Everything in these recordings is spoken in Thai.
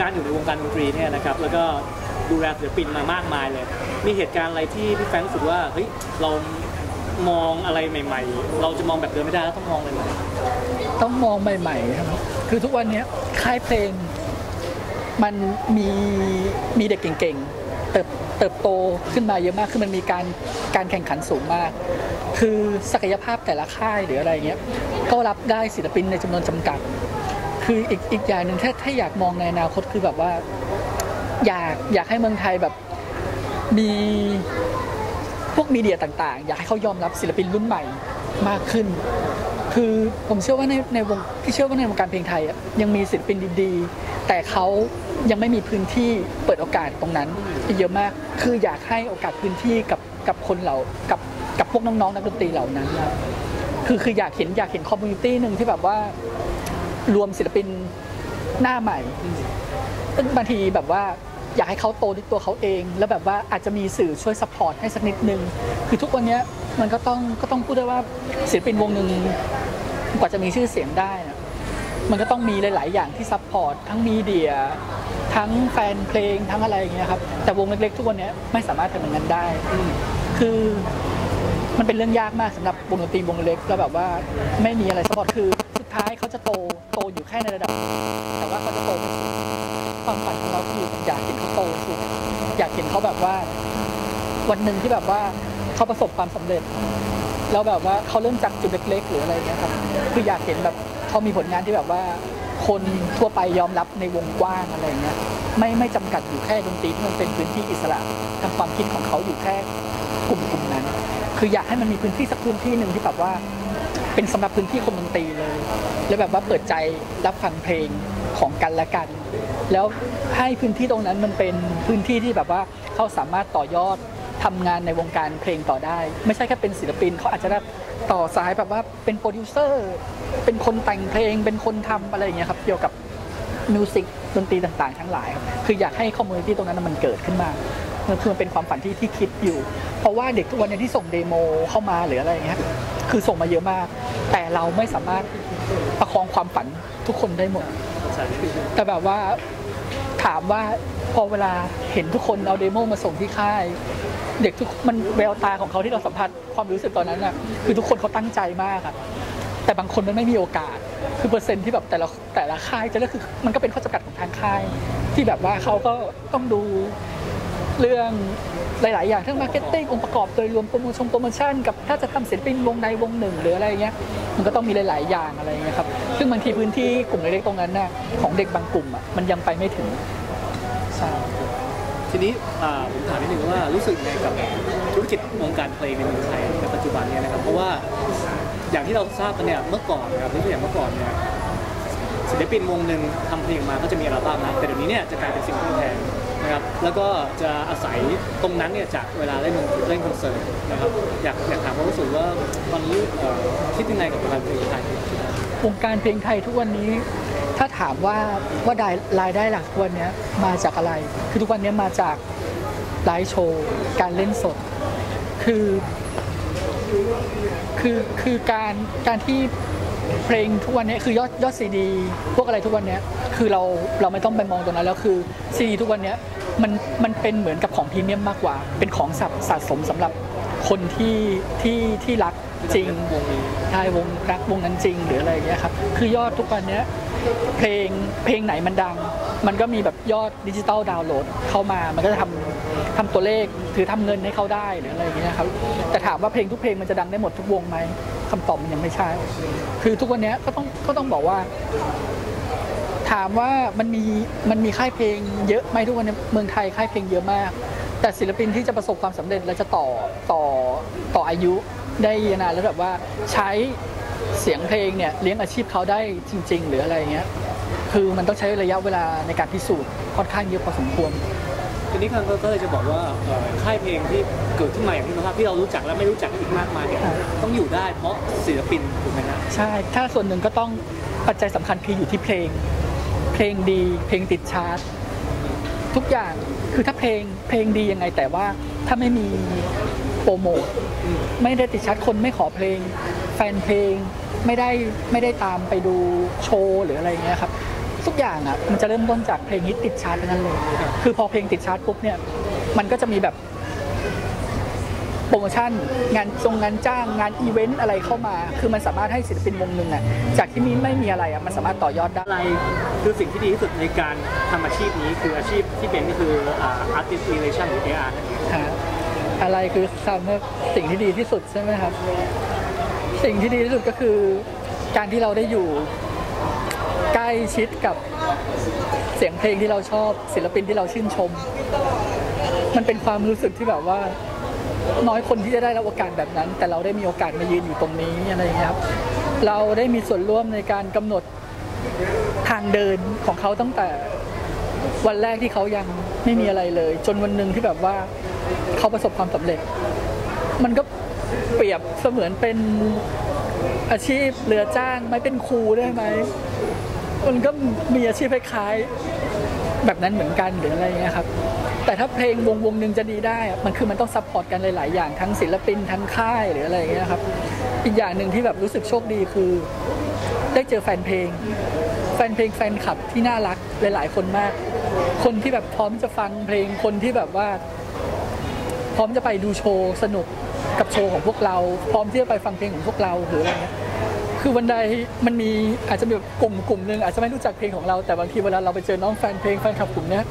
การอยู่ในวงการดนตรีเนี่ยนะครับแล้วก็ดูแลศิลปินมามากมายเลย มีเหตุการณ์อะไรที่พี่แฟรงค์รู้สึกว่าเฮ้ยเรามองอะไรใหม่ ๆ เราจะมองแบบเดิมไม่ได้แล้วต้องมองอะไรใหม่ต้องมองใหม่ๆครับคือทุกวันนี้ค่ายเพลงมันมีมีเด็กเก่งๆเติบเติบโตขึ้นมาเยอะมากคือมันมีการการแข่งขันสูงมาก คือศักยภาพแต่ละค่ายหรืออะไรเงี้ยก็รับได้ศิลปินในจำนวนจำกัด คืออีกอีกอย่างหนึ่งถ้าถ้าอยากมองในอนาคตคือแบบว่า อยากอยากให้เมืองไทยแบบมีพวกมีเดียต่างๆ อยากให้เขายอมรับศิลปินรุ่นใหม่มากขึ้น คือผมเชื่อว่าในในวงพี่เชื่อว่าในวงการเพลงไทยอะยังมีศิลปินดีๆ แต่เขายังไม่มีพื้นที่เปิดโอกาสตรงนั้นเยอะมาก คืออยากให้โอกาสพื้นที่กับกับคนเหล่ากับกับพวกน้องๆนักดนตรีเหล่านั้น คือคืออยากเห็นอยากเห็นคอมมูนิตี้หนึ่งที่แบบว่า รวมศิลปินหน้าใหม่ซึ่งบางทีแบบว่าอยากให้เขาโตด้วยตัวเขาเอง แล้วแบบว่าอาจจะมีสื่อช่วยซัพพอร์ตให้สักนิดนึง คือทุกวันนี้มันก็ต้องก็ต้องพูดได้ว่าศิลปินวงหนึ่งกว่าจะมีชื่อเสียงได้นะมันก็ต้องมีหลาย ๆ อย่างที่ซัพพอร์ตทั้งมีเดีย ทั้งแฟนเพลงทั้งอะไรอย่างเงี้ยครับ แต่วงเล็ก ๆ ทุกวันนี้ไม่สามารถทำอย่างนั้นได้ คือมันเป็นเรื่องยากมากสำหรับวงดนตรีวงเล็กแล้วแบบว่าไม่มีอะไรซัพพอร์ตคือ ท้ายเขาจะโตโตอยู่แค่ในระดับแต่ว่าเขาจะโตไม่สุดความฝันของเราคืออยากเห็นเขาโตสุดอยากเห็นเขาแบบว่า วันหนึ่งที่แบบว่าเขาประสบความสำเร็จแล้วแบบว่าเขาเริ่มจากจุดเล็ก ๆ หรืออะไรเงี้ยครับคืออยากเห็นแบบเขามีผลงานที่แบบว่าคนทั่วไปยอมรับในวงกว้างอะไรเงี้ยไม่ไม่จำกัดอยู่แค่ดนตรีที่มันเป็นพื้นที่อิสระทางความคิดของเขาอยู่แค่กลุ่มกลุ่มนั้น คืออยากให้มันมีพื้นที่สักพื้นที่หนึ่งที่แบบว่า เป็นสำหรับพื้นที่คนดนตรีเลย แล้วแบบว่าเปิดใจรับฟังเพลงของกันและกัน แล้วให้พื้นที่ตรงนั้นมันเป็นพื้นที่ที่แบบว่าเขาสามารถต่อยอดทำงานในวงการเพลงต่อได้ ไม่ใช่แค่เป็นศิลปินเขาอาจจะแบบต่อสายแบบว่าเป็นโปรดิวเซอร์เป็นคนแต่งเพลงเป็นคนทำอะไรอย่างเงี้ยครับเกี่ยวกับมิวสิกดนตรีต่างๆ ทั้งหลายครับคืออยากให้คอมมูนิตี้ตรงนั้นมันเกิดขึ้นมามันคือมันเป็นความฝันที่ที่คิดอยู่ เพราะว่าเด็กทุกวันนี้ที่ส่งเดโมเข้ามาหรืออะไรอย่างเงี้ย คือส่งมาเยอะมาก แต่เราไม่สามารถประคองความฝันทุกคนได้หมด แต่แบบว่าถามว่าพอเวลาเห็นทุกคนเอาเดโมมาส่งที่ค่าย เด็กทุกมันแววตาของเขาที่เราสัมผัสความรู้สึกตอนนั้นน่ะคือทุกคนเขาตั้งใจมากอะแต่บางคนมันไม่มีโอกาส คือเปอร์เซ็นต์ที่แบบแต่ละแต่ละค่ายจะเลือกคือมันก็เป็นข้อจำกัดของทางค่าย ที่แบบว่าเขาก็ต้องดู เรื่องหลาย ๆ อย่างทั้งมาร์เก็ตติ้งองค์ประกอบโดยรวมโปรโมชั่นโปรโมชั่นกับถ้าจะทำศิลปินวงใดวงหนึ่งหรืออะไรเงี้ยมันก็ต้องมีหลาย ๆ อย่างอะไรเงี้ยครับซึ่งบางทีพื้นที่กลุ่มเล็ก ๆ ตรงนั้นน่ะของเด็กบางกลุ่มอะมันยังไปไม่ถึงใช่ทีนี้ผมถามนิดนึงว่ารู้สึกไงกับธุรกิจวงการเพลงในเมืองไทยในปัจจุบันเนี่ยนะครับเพราะว่าอย่างที่เราทราบกันเนี่ยเมื่อก่อนนะครับที่อย่างเมื่อก่อนเนี่ยศิลปินวงหนึ่งทำเพลงมาก็จะมีอัลบั้มนะแต่เดี๋ยวนี้เนี่ยจะกลายเป็นซิงเกิลแทน นะครับแล้วก็จะอาศัยตรงนั้นเนี่ยจากเวลาเล่นเล่นคอนเสิร์ตนะครับอยากอยากถามความรู้สึกว่าตอนนี้คิดยังไงกับวงการเพลงไทยวงการเพลงไทยทุกวันนี้ ถ้าถามว่าว่าได้รายได้หลักทุกวันนี้มาจากอะไร คือทุกวันนี้มาจากไลฟ์โชว์การเล่นสด คือคือคือการการที่ เพลงทุกวันนี้คือยอดยอดซีดีพวกอะไรทุกวันนี้คือเราเราไม่ต้องไปมองตรงนั้นแล้วคือซีดีทุกวันนี้มันมันเป็นเหมือนกับของพรีเมียมมากกว่า เป็นของสะสะสมสำหรับคนที่ที่ที่รักจริงวงใช่วงรักวงนั้นจริงหรืออะไรอย่างเงี้ยครับคือยอดทุกวันนี้เพลงเพลงไหนมันดัง มันก็มีแบบยอดดิจิตอลดาวน์โหลดเข้ามา มันก็จะทำทำตัวเลขถือทำเงินให้เขาได้หรืออะไรอย่างเงี้ยครับแต่ถามว่าเพลงทุกเพลงมันจะดังได้หมดทุกวงไหม คำตอบมันยังไม่ใช่ คือทุกวันนี้ก็ต้องก็ต้องบอกว่า ถามว่ามันมีมันมีค่ายเพลงเยอะไหมทุกวันนี้เมืองไทยค่ายเพลงเยอะมาก แต่ศิลปินที่จะประสบความสำเร็จและจะต่อต่อต่ออายุได้นานแล้วแบบว่าใช้เสียงเพลงเนี่ยเลี้ยงอาชีพเขาได้จริง ๆ หรืออะไรเงี้ยคือมันต้องใช้ระยะเวลาในการพิสูจน์ค่อนข้างเยอะพอสมควร ทีนี้ครับก็เลยจะบอกว่าเอ่อค่ายเพลงที่เกิดขึ้นมาอย่างที่เราทราบที่เรารู้จักและไม่รู้จักอีกมากมายเนี่ยต้องอยู่ได้เพราะศิลปินถูกไหมฮะใช่ ถ้าส่วนหนึ่งก็ต้องปัจจัยสำคัญคืออยู่ที่เพลง เพลงดี เพลงติดชาร์ตทุกอย่างคือถ้าเพลงเพลงดียังไงแต่ว่าถ้าไม่มีโปรโมทไม่ได้ติดชาร์ตคนไม่ขอเพลง แฟนเพลงไม่ได้ไม่ได้ตามไปดูโชว์หรืออะไรเงี้ยครับ ทุกอย่างอะมันจะเริ่มต้นจากเพลงฮิตติดชาร์ตทั้งนั้นเลยคือพอเพลงติดชาร์ตปุ๊บเนี่ยมันก็จะมีแบบโปรโมชั่นงานทรงงานจ้างงานอีเวนต์อะไรเข้ามา คือมันสามารถให้ศิลปินวงหนึ่งอะจากที่มีไม่มีอะไรอะมันสามารถต่อยอดได้อะไรคือสิ่งที่ดีที่สุดในการทำอาชีพนี้คืออาชีพที่เป็นก็คืออ่า artist relation หรือ AR นั่นเองฮะอะไรคือคำว่าสิ่งที่ดีที่สุดใช่ไหมครับ สิ่งที่ดีที่สุดก็คือการที่เราได้อยู่ใก ล้ชิดกับเสียงเพลงที่เราชอบ ศิลปินที่เราชื่นชม มันเป็นความรู้สึกที่แบบว่า น้อยคนที่จะได้รับโอกาสแบบนั้น แต่เราได้มีโอกาสมายืนอยู่ตรงนี้อะไรอย่างเงี้ยครับเราได้มีส่วนร่วมในการกำหนดทางเดินของเขาตั้งแต่วันแรกที่เขายังไม่มีอะไรเลย จนวันหนึ่งที่แบบว่าเขาประสบความสำเร็จ มันก็เปรียบเสมือนเป็นอาชีพเรือจ้างไม่เป็นครูได้ไหม มันก็มีอาชีพคล้ายๆแบบนั้นเหมือนกันหรืออะไรเงี้ยครับแต่ถ้าเพลงวงวงหนึ่งจะดีได้มันคือมันต้องซัพพอร์ตกันหลาย ๆ อย่างทั้งศิลปินทั้งค่ายหรืออะไรเงี้ยครับอีกอย่างหนึ่งที่แบบรู้สึกโชคดีคือ ได้เจอแฟนเพลง แฟนเพลงแฟนคลับที่น่ารักหลาย ๆ คนมาก คนที่แบบพร้อมจะฟังเพลงคนที่แบบว่า พร้อมจะไปดูโชว์สนุกกับโชว์ของพวกเรา พร้อมที่จะไปฟังเพลงของพวกเราหรืออะไรเงี้ย คือวันใดมันมีอาจจะมีแบบกลุ่มกลุ่มหนึ่งอาจจะไม่รู้จักเพลงของเราแต่บางทีเวลาเราไปเจอน้องแฟนเพลงแฟนคลับกลุ่มเนี้ย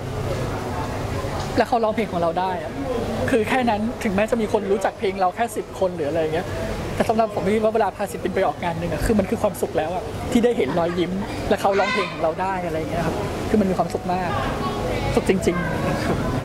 แล้วเขาร้องเพลงของเราได้อะคือแค่นั้นถึงแม้จะมีคนรู้จักเพลงเราแค่สิบคนหรืออะไรเงี้ยแต่สำหรับผมพี่ว่าเวลาพาศิลปินไปออกงานหนึ่งอะคือมันคือความสุขแล้วอะที่ได้เห็นรอยยิ้ม และเขาร้องเพลงของเราได้อะไรเงี้ยครับคือมันมีความสุขมากสุขจริง ๆ